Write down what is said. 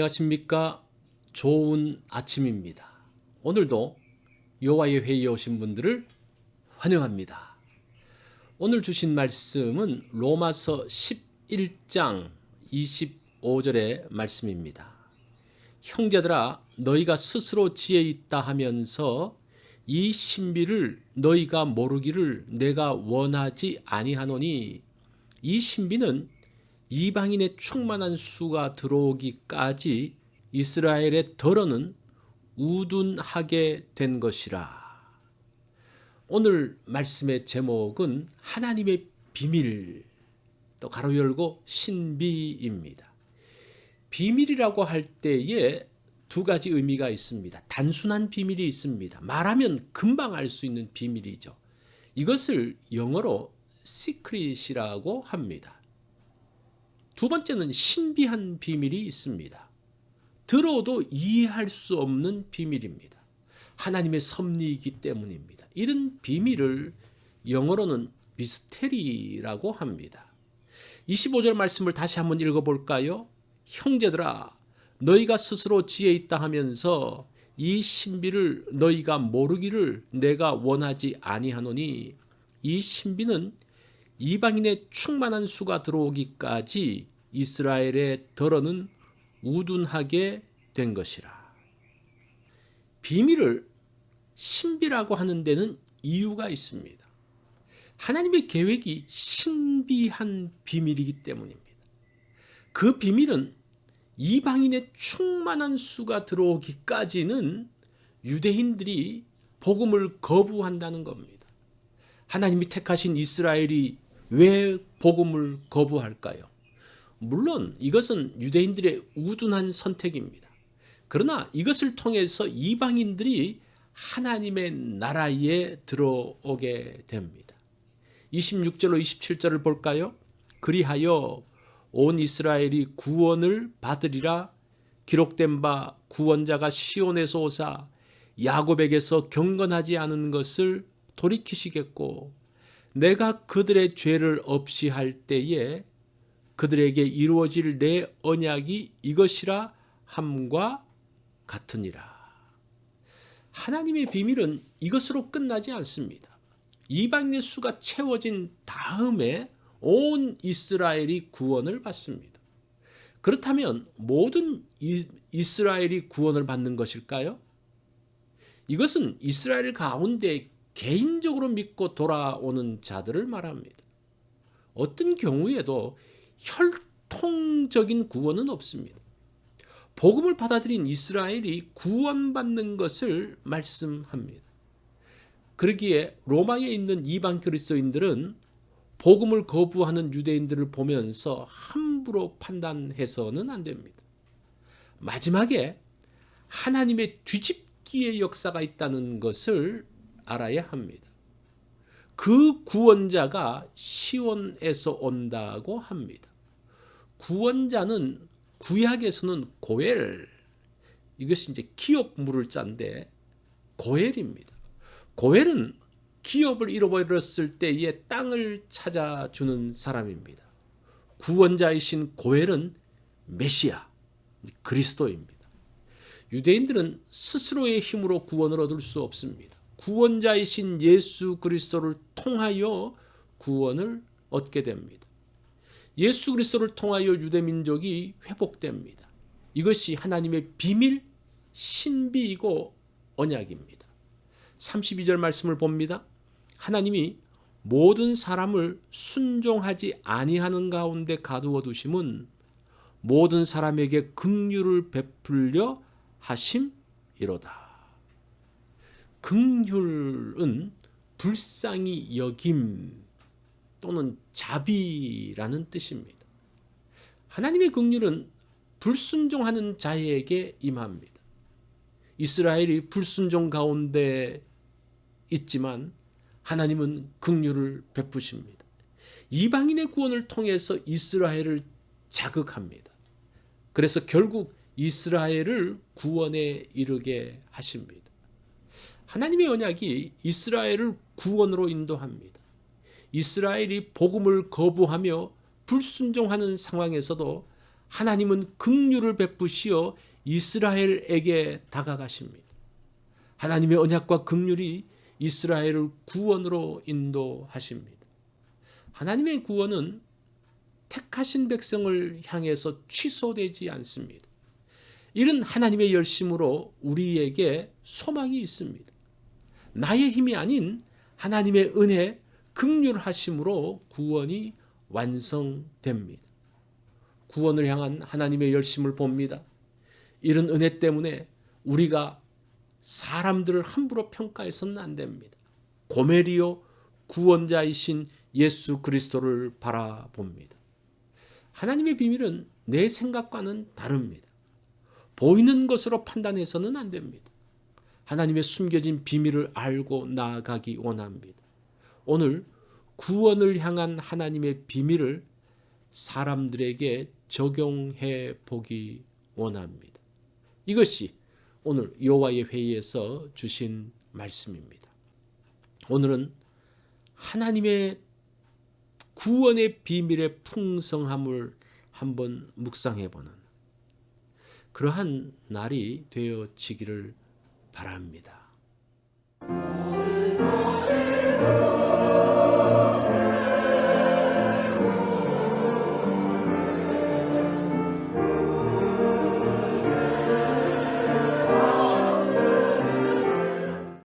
안녕하십니까? 좋은 아침입니다. 오늘도 여호와의 회의에 오신 분들을 환영합니다. 오늘 주신 말씀은 로마서 11장 25절의 말씀입니다. 형제들아 너희가 스스로 지혜 있다 하면서 이 신비를 너희가 모르기를 내가 원하지 아니하노니 이 신비는 이방인의 충만한 수가 들어오기까지 이스라엘의 덜어는 우둔하게 된 것이라. 오늘 말씀의 제목은 하나님의 비밀, 또 가로 열고 신비입니다. 비밀이라고 할 때에 두 가지 의미가 있습니다. 단순한 비밀이 있습니다. 말하면 금방 알 수 있는 비밀이죠. 이것을 영어로 시크릿이라고 합니다. 두 번째는 신비한 비밀이 있습니다. 들어도 이해할 수 없는 비밀입니다. 하나님의 섭리이기 때문입니다. 이런 비밀을 영어로는 미스테리라고 합니다. 25절 말씀을 다시 한번 읽어볼까요? 형제들아, 너희가 스스로 지혜 있다 하면서 이 신비를 너희가 모르기를 내가 원하지 아니하노니 이 신비는 이방인의 충만한 수가 들어오기까지 이스라엘의 덜어는 우둔하게 된 것이라. 비밀을 신비라고 하는 데는 이유가 있습니다. 하나님의 계획이 신비한 비밀이기 때문입니다. 그 비밀은 이방인의 충만한 수가 들어오기까지는 유대인들이 복음을 거부한다는 겁니다. 하나님이 택하신 이스라엘이 왜 복음을 거부할까요? 물론 이것은 유대인들의 우둔한 선택입니다. 그러나 이것을 통해서 이방인들이 하나님의 나라에 들어오게 됩니다. 26절로 27절을 볼까요? 그리하여 온 이스라엘이 구원을 받으리라 기록된 바 구원자가 시온에서 오사 야곱에게서 경건하지 않은 것을 돌이키시겠고 내가 그들의 죄를 없이 할 때에 그들에게 이루어질 내 언약이 이것이라 함과 같으니라. 하나님의 비밀은 이것으로 끝나지 않습니다. 이방인의 수가 채워진 다음에 온 이스라엘이 구원을 받습니다. 그렇다면 모든 이스라엘이 구원을 받는 것일까요? 이것은 이스라엘 가운데 개인적으로 믿고 돌아오는 자들을 말합니다. 어떤 경우에도 혈통적인 구원은 없습니다. 복음을 받아들인 이스라엘이 구원받는 것을 말씀합니다. 그러기에 로마에 있는 이방 그리스도인들은 복음을 거부하는 유대인들을 보면서 함부로 판단해서는 안 됩니다. 마지막에 하나님의 뒤집기의 역사가 있다는 것을 알아야 합니다. 그 구원자가 시온에서 온다고 합니다. 구원자는 구약에서는 고엘 이것이 이제 기업 물을 자인데 고엘입니다. 고엘은 기업을 잃어버렸을 때에 땅을 찾아주는 사람입니다. 구원자이신 고엘은 메시아 그리스도입니다. 유대인들은 스스로의 힘으로 구원을 얻을 수 없습니다. 구원자이신 예수 그리스도를 통하여 구원을 얻게 됩니다. 예수 그리스도를 통하여 유대 민족이 회복됩니다. 이것이 하나님의 비밀 신비이고 언약입니다. 32절 말씀을 봅니다. 하나님이 모든 사람을 순종하지 아니하는 가운데 가두어 두심은 모든 사람에게 긍휼을 베풀려 하심이로다. 긍휼은 불쌍히 여김 또는 자비라는 뜻입니다. 하나님의 긍휼은 불순종하는 자에게 임합니다. 이스라엘이 불순종 가운데 있지만 하나님은 긍휼을 베푸십니다. 이방인의 구원을 통해서 이스라엘을 자극합니다. 그래서 결국 이스라엘을 구원에 이르게 하십니다. 하나님의 언약이 이스라엘을 구원으로 인도합니다. 이스라엘이 복음을 거부하며 불순종하는 상황에서도 하나님은 긍휼을 베푸시어 이스라엘에게 다가가십니다. 하나님의 언약과 긍휼이 이스라엘을 구원으로 인도하십니다. 하나님의 구원은 택하신 백성을 향해서 취소되지 않습니다. 이런 하나님의 열심으로 우리에게 소망이 있습니다. 나의 힘이 아닌 하나님의 은혜, 극률하심으로 구원이 완성됩니다. 구원을 향한 하나님의 열심을 봅니다. 이런 은혜 때문에 우리가 사람들을 함부로 평가해서는 안 됩니다. 고메리오 구원자이신 예수 그리스도를 바라봅니다. 하나님의 비밀은 내 생각과는 다릅니다. 보이는 것으로 판단해서는 안 됩니다. 하나님의 숨겨진 비밀을 알고 나아가기 원합니다. 오늘 구원을 향한 하나님의 비밀을 사람들에게 적용해 보기 원합니다. 이것이 오늘 여호와의 회의에서 주신 말씀입니다. 오늘은 하나님의 구원의 비밀의 풍성함을 한번 묵상해 보는 그러한 날이 되어지기를 바랍니다.